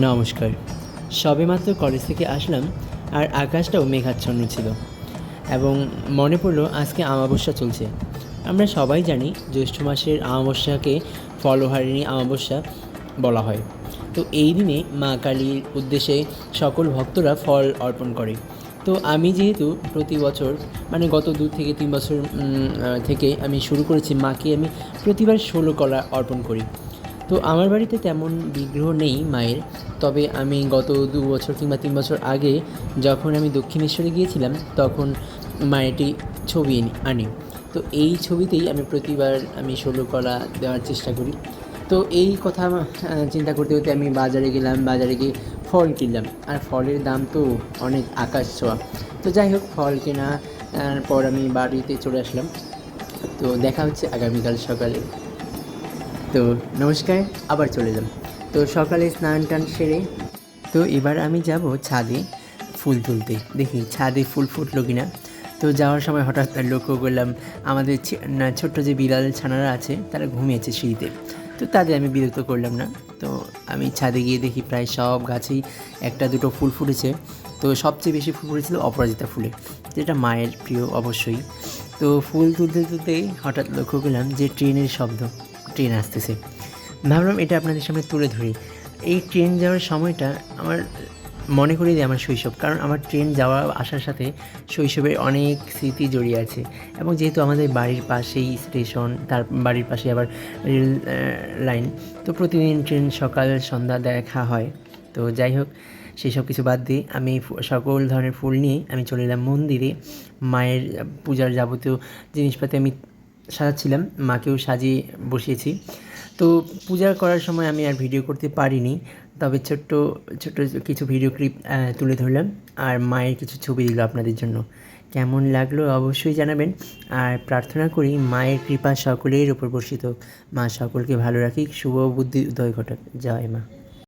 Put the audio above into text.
নমস্কার। সবেমাত্র কলেজ থেকে আসলাম আর আকাশটাও মেঘাচ্ছন্ন ছিল এবং মনে পড়ল আজকে আমাবস্যা চলছে। আমরা সবাই জানি জ্যৈষ্ঠ মাসের আমাবস্যাকে ফলহারিণী আমাবস্যা বলা হয়। তো এই দিনে মা কালীর উদ্দেশ্যে সকল ভক্তরা ফল অর্পণ করে। তো আমি যেহেতু প্রতি বছর মানে গত দু থেকে তিন বছর থেকে আমি শুরু করেছি, মাকে আমি প্রতিবার ষোলো কলা অর্পণ করি। তো আমার বাড়িতে তেমন বিগ্রহ নেই মায়ের। তবে আমি গত দু বছর কিংবা তিন বছর আগে যখন আমি দক্ষিণেশ্বরে গিয়েছিলাম তখন মায়েরটি ছবি আনি। তো এই ছবিতেই আমি প্রতিবার আমি ষোলো কলা দেওয়ার চেষ্টা করি। তো এই কথা চিন্তা করতে করতে আমি বাজারে গেলাম বাজারে গিয়ে ফল কিনলাম। আর ফলের দাম তো অনেক আকাশ ছোঁয়া। তো যাই হোক ফল কেনা আহ, পর আমি বাড়িতে চলে আসলাম। তো দেখা হচ্ছে আগামীকাল সকালে। তো নমস্কার, আবার চলে এলাম। তো সকালে স্নান টান সেরে তো এবার আমি যাব ছাদে ফুল তুলতে। দেখি ছাদে ফুল ফুটলো কিনা। তো যাওয়ার সময় হঠাৎ লক্ষ্য করলাম, আমাদের ছোট্ট যে বিড়াল ছানারা আছে, তারা ঘুমিয়েছে সিঁড়িতে। তো তাদের আমি বিরক্ত করলাম না। তো আমি ছাদে গিয়ে দেখি প্রায় সব গাছেই একটা দুটো ফুল ফুটেছে। তো সবচেয়ে বেশি ফুল ফুটেছিল অপরাজিতা ফুলে, যেটা মায়ের প্রিয় অবশ্যই। তো ফুল তুলতে তুলতে হঠাৎ লক্ষ্য করলাম যে ট্রেনের শব্দ। ট্রেন আসতেছে। ভাবলাম এটা আপনাদের সামনে তুলে ধরি। এই ট্রেন যাওয়ার সময়টা আমার মনে করিয়ে দেয় আমার শৈশব, কারণ আমার ট্রেন যাওয়া, আসার সাথে শৈশবের অনেক স্মৃতি জড়িয়ে আছে। এবং যেহেতু আমাদের বাড়ির পাশেই স্টেশন তার বাড়ির পাশে আবার রেল লাইন তো প্রতিদিন ট্রেন সকাল, সন্ধ্যা দেখা হয়। তো যাই হোক সেই সব কিছু বাদ দিয়ে আমি সকল ধরনের ফুল নিয়ে আমি চলে এলাম মন্দিরে। মায়ের পূজার যাবতীয় জিনিসপাতি আমি সাজাচ্ছিলাম, মাকেও সাজিয়ে বসিয়েছি। তো পূজা করার সময় আমি আর ভিডিও করতে পারিনি, তবে ছোট্ট ছোট্ট কিছু ভিডিও ক্লিপ তুলে ধরলাম। আর মায়ের কিছু ছবি দিল আপনাদের জন্য। কেমন লাগল অবশ্যই জানাবেন। আর প্রার্থনা করি মায়ের কৃপা সকলের উপর বর্ষিত মা সকলকে ভালো রাখি। শুভ বুদ্ধি, উদয় ঘটক। জয় মা।